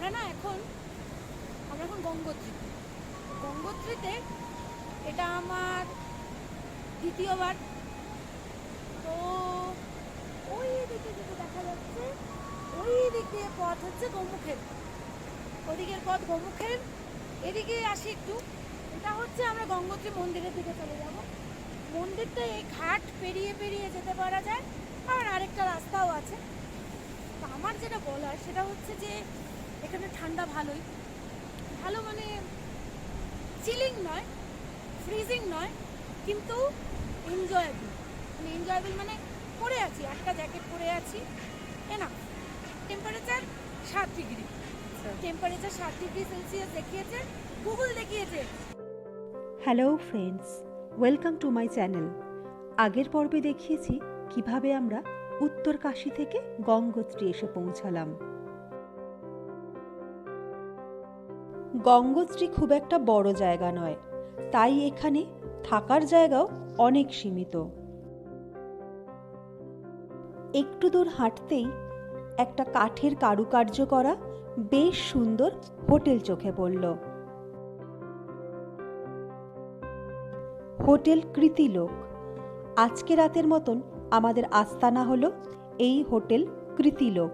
আমরা না এখন, আমরা এখন গঙ্গোত্রীতে গঙ্গোত্রীতে এটা আমার দ্বিতীয়বার। তো ওই দিকে যেটা দেখা যাচ্ছে, ওই দিকে পথ হচ্ছে গমুখের। ওদিকের পথ গমুখের। এদিকে আসি একটু। এটা হচ্ছে আমরা গঙ্গোত্রী মন্দিরের দিকে চলে যাব। মন্দিরটা এই ঘাট পেরিয়ে পেরিয়ে যেতে পারা যায়। আর আরেকটা রাস্তাও আছে। আমার যেটা বলার সেটা হচ্ছে যে এখানে ঠান্ডা ভালোই। ভালো মানে চিলিং নয় ফ্রিজিং নয় কিন্তু এনজয়েবল মানে এনজয়েবল মানে পরে আছি একটা জ্যাকেট পরে আছি এনা টেম্পারেচার সাত ডিগ্রি টেম্পারেচার সাত ডিগ্রি সেলসিয়াস দেখিয়েছে গুগল দেখিয়েছে। Hello friends welcome to my channel আগের পর্বে দেখিয়েছি কীভাবে আমরা উত্তর কাশী থেকে গঙ্গোত্রী এসে পৌঁছালাম। গঙ্গোত্রী খুব একটা বড় জায়গা নয়। তাই এখানে থাকার জায়গাও অনেক সীমিত। একটু দূর হাঁটতেই একটা কাঠের কারুকার্য করা বেশ সুন্দর হোটেল চোখে পড়ল। হোটেল কৃতিলোক আজকে রাতের মতন আমাদের আস্তানা হলো এই হোটেল কৃতিলোক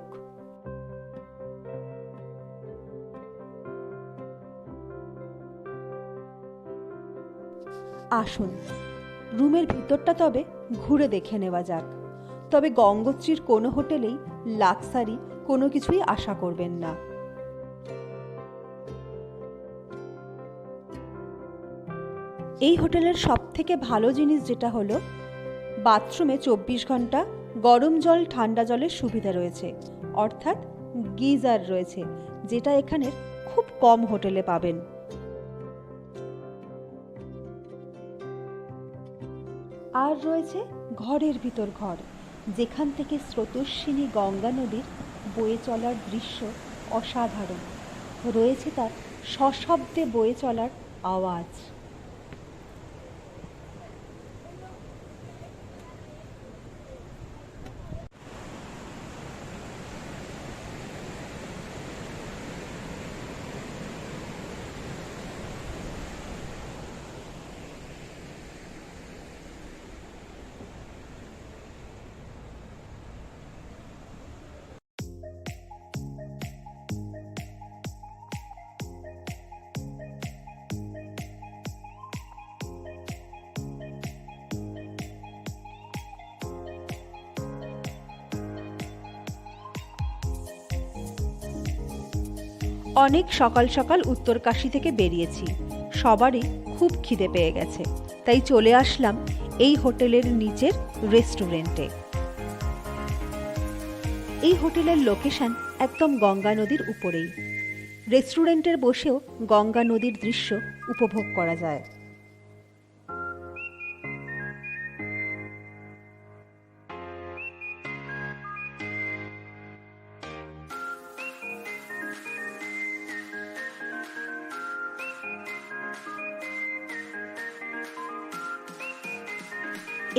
আসুন। রুমের ভিতরটা তবে ঘুরে দেখে নেওয়া যাক। তবে গঙ্গোত্রীর কোনো হোটেলেই লাক্সারি কোনো কিছুই আশা করবেন না। এই হোটেলের সব থেকে ভালো জিনিস যেটা হলো, বাথরুমে চব্বিশ ঘণ্টা গরম জল, ঠান্ডা জলের সুবিধা রয়েছে। অর্থাৎ গিজার রয়েছে, যেটা এখানের খুব কম হোটেলে পাবেন। আর রয়েছে, ঘরের ভিতর ঘর। যেখান থেকে স্রোতস্বিনী গঙ্গা নদীর বয়ে চলার দৃশ্য অসাধারণ। রয়েছে তার সশব্দে বয়ে চলার আওয়াজ। অনেক সকাল সকাল উত্তরকাশী থেকে বেরিয়েছি। সবারই খুব খিদে পেয়ে গেছে। তাই চলে আসলাম এই হোটেলের নিচের রেস্টুরেন্টে। এই হোটেলের লোকেশন একদম গঙ্গা নদীর উপরেই। রেস্টুরেন্টের বসেও গঙ্গা নদীর দৃশ্য উপভোগ করা যায়।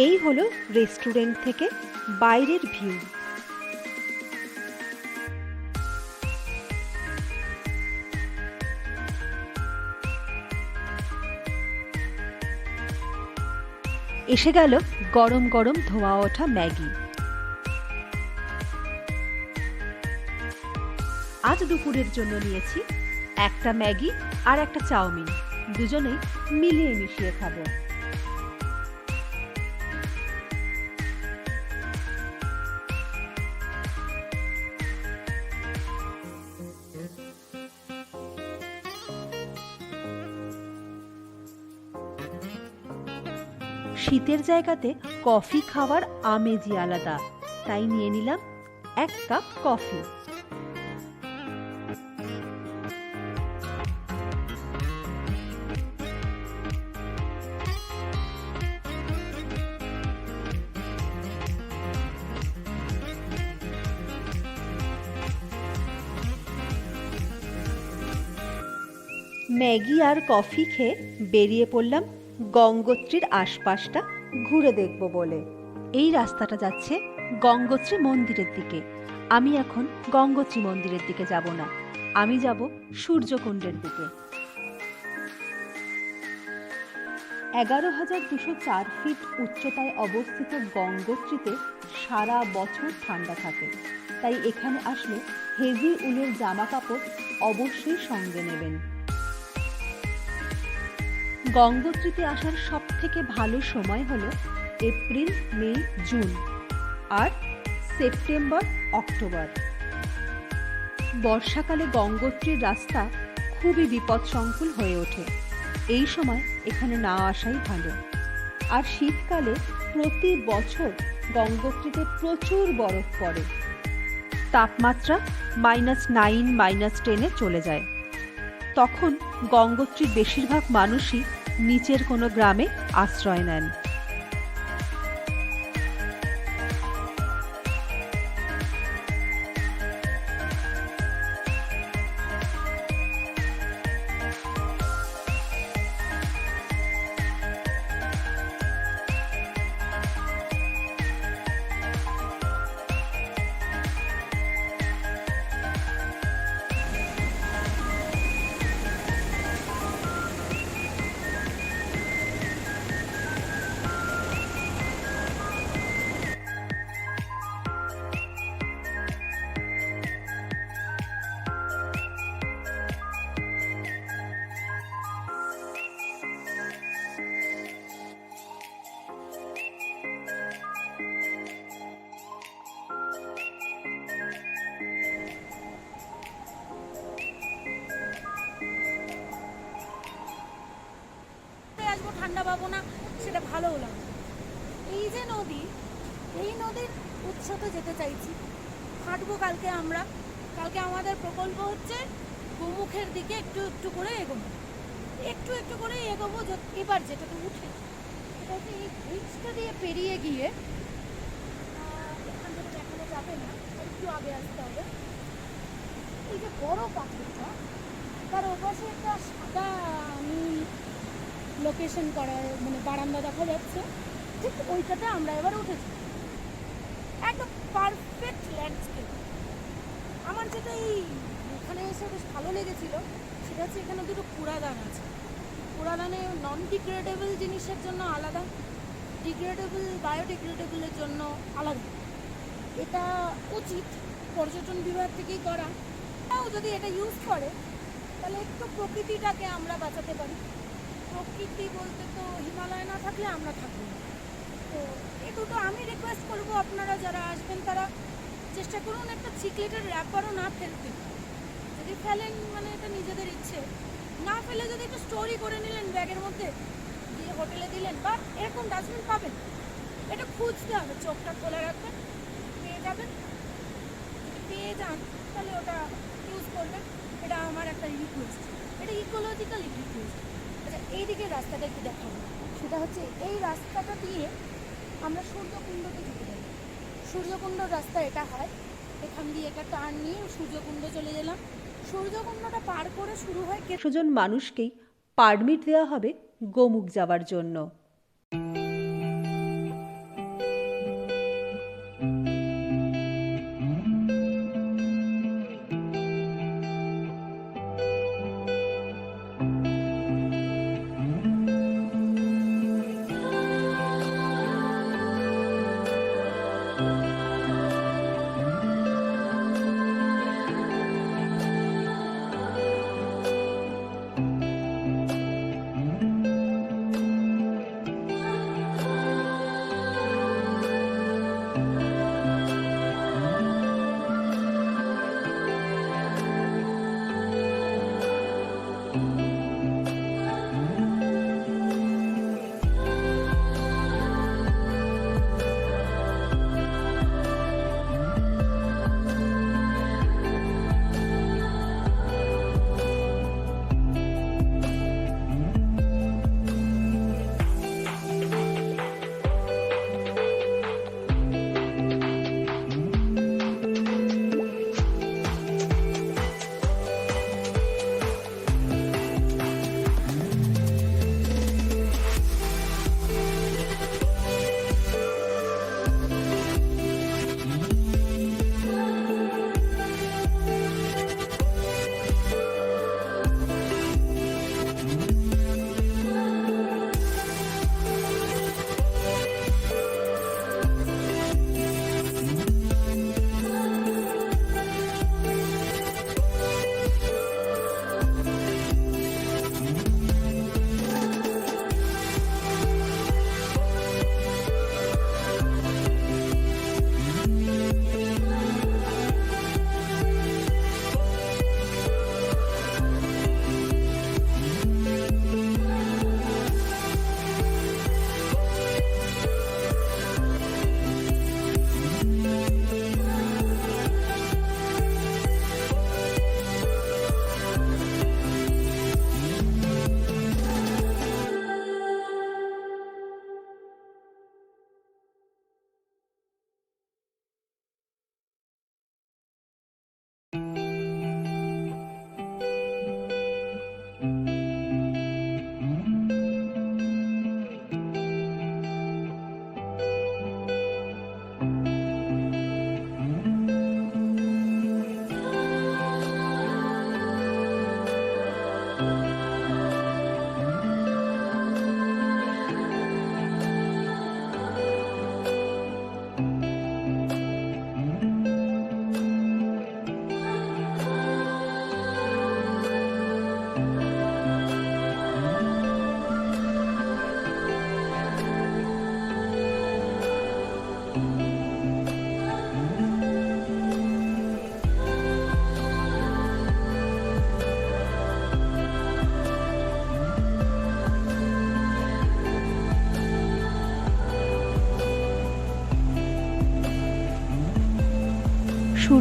এই হলো রেস্টুরেন্ট থেকে বাইরের ভিউ। এসে গেল গরম গরম ধোয়া ওঠা ম্যাগি। আজ দুপুরের জন্য নিয়েছি একটা ম্যাগি আর একটা চাউমিন। দুজনেই মিলিয়ে মিশিয়ে খাব। শীতের জায়গাতে কফি খাওয়ার আমেজই আলাদা। তাই নিয়ে নিলাম এক কাপ কফি। ম্যাগি আর কফি খেয়ে বেরিয়ে পড়লাম গঙ্গোত্রীর আশপাশটা ঘুরে দেখব বলে। এই রাস্তাটা যাচ্ছে গঙ্গোত্রী মন্দিরের দিকে। আমি এখন গঙ্গোত্রী মন্দিরের দিকে যাব না। আমি যাব সূর্যকুণ্ডের দিকে। এগারো হাজার দুশো চার ফিট উচ্চতায় অবস্থিত গঙ্গোত্রীতে সারা বছর ঠান্ডা থাকে। তাই এখানে আসলে হেভি উলের জামা কাপড় অবশ্যই সঙ্গে নেবেন। গঙ্গোত্রীতে আসার সব থেকে ভালো সময় হলো এপ্রিল, মে, জুন আর সেপ্টেম্বর, অক্টোবর। বর্ষাকালে গঙ্গোত্রীর রাস্তা খুবই বিপদসংকুল হয়ে ওঠে। এই সময় এখানে না আসাই ভালো। আর শীতকালে প্রতি বছর গঙ্গোত্রীতে প্রচুর বরফ পড়ে। তাপমাত্রা মাইনাস নাইন, মাইনাস টেনে চলে যায়। তখন গঙ্গোত্রীর বেশিরভাগ মানুষই নিচের কোনো গ্রামে আশ্রয় নেন। ঠান্ডা পাবো না, সেটা ভালোও না। এই যে নদী, এই নদীর উৎসতে যেতে চাইছি। হাঁটবো কালকে আমরা। কালকে আমাদের প্রকল্প হচ্ছে গোমুখের দিকে একটু একটু করে এগোবো একটু একটু করে এগোবো এবার যেটাতে উঠে। সেটা এই ব্রিজটা দিয়ে পেরিয়ে গিয়ে এখান থেকে দেখানো যাবে না একটু আগে আসতে হবে। এই যে বড় পাথরটা, তার ওপাশে একটা সাদা নীল লোকেশন করা মানে বারান্দা দেখা যাচ্ছে। ঠিক ওইটাতে আমরা এবার উঠেছি। একদম পারফেক্ট ল্যান্ডস্কেপ আমার যেটা এই ওখানে এসে বেশ ভালো লেগেছিল, সেটা হচ্ছে এখানে দুটো কুড়াদান আছে। কুড়াদানে নন ডিগ্রেডেবল জিনিসের জন্য আলাদা ডিগ্রেডেবল বায়োডিগ্রেডেবলের জন্য আলাদা। এটা উচিত পর্যটন বিভাগ থেকেই করা। তাও যদি এটা ইউজ করে, তাহলে একটু প্রকৃতিটাকে আমরা বাঁচাতে পারি। প্রকৃতি বলতে তো হিমালয় না থাকলে আমরা থাকব না। তো এই দুটো আমি রিকোয়েস্ট করব আপনারা যারা আসবেন, তারা চেষ্টা করুন একটা চিকলেটের র্যাপারও না ফেলতে। যদি ফেলেন মানে এটা নিজেদের ইচ্ছে। না ফেলে যদি একটু স্টোরি করে নিলেন ব্যাগের মধ্যে দিয়ে হোটেলে দিলেন, বা এরকম ডাস্টবিন পাবেন। এটা খুঁজতে হবে, চোখটা খোলা রাখবেন, পেয়ে যাবেন। যদি পেয়ে যান, তাহলে ওটা ইউজ করবেন। এটা আমার একটা রিকোয়েস্ট এটা ইকোলজিক্যাল রিকোয়েস্ট এই দিকের রাস্তাটা একটু দেখাবো সেটা হচ্ছে এই রাস্তাটা দিয়ে আমরা সূর্যকুণ্ডতে যেতে পারি। সূর্যকুণ্ডর রাস্তা এটা হয়। এখান দিয়ে একটা টার্ন নিয়ে সূর্যকুণ্ড চলে গেলাম। সূর্যকুণ্ডটা পার করে শুরু হয় একশো মানুষকেই পারমিট দেওয়া হবে গোমুখ যাওয়ার জন্য।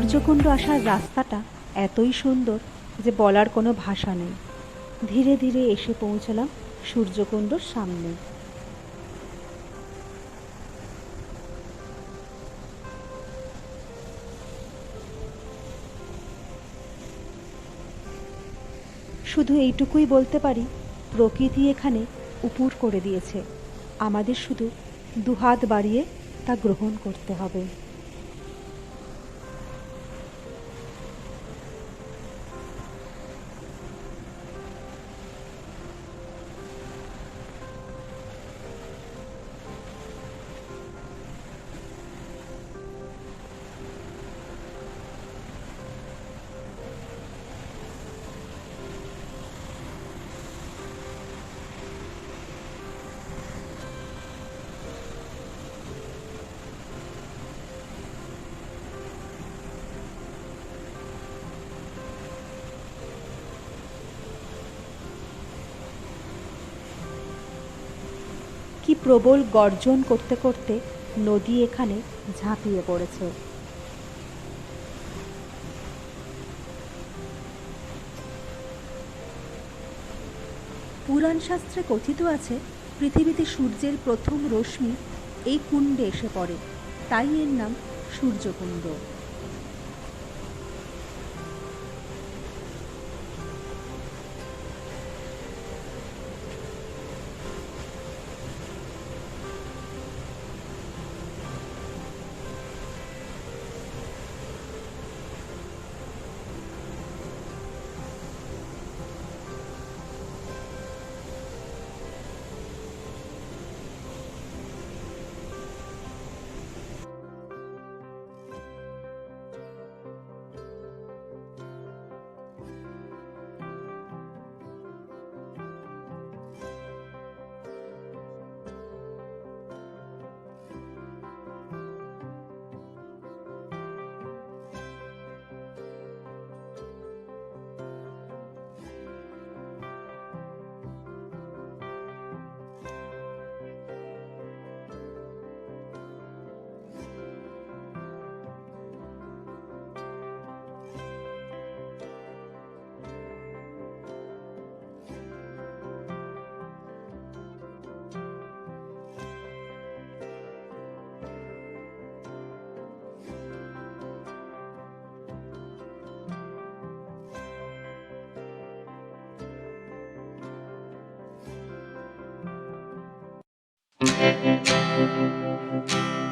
সূর্যকুণ্ড আসার রাস্তাটা এতই সুন্দর যে বলার কোনো ভাষা নেই। ধীরে ধীরে এসে পৌঁছলাম সূর্যকুণ্ডর সামনে। শুধু এইটুকুই বলতে পারি, প্রকৃতি এখানে উপুর করে দিয়েছে। আমাদের শুধু দুহাত বাড়িয়ে তা গ্রহণ করতে হবে। প্রবল গর্জন করতে করতে নদী এখানে ঝাঁপিয়ে পড়েছে। পুরাণ শাস্ত্রে কথিত আছে, পৃথিবীতে সূর্যের প্রথম রশ্মি এই কুণ্ডে এসে পড়ে। তাই এর নাম সূর্যকুণ্ড। Thank you.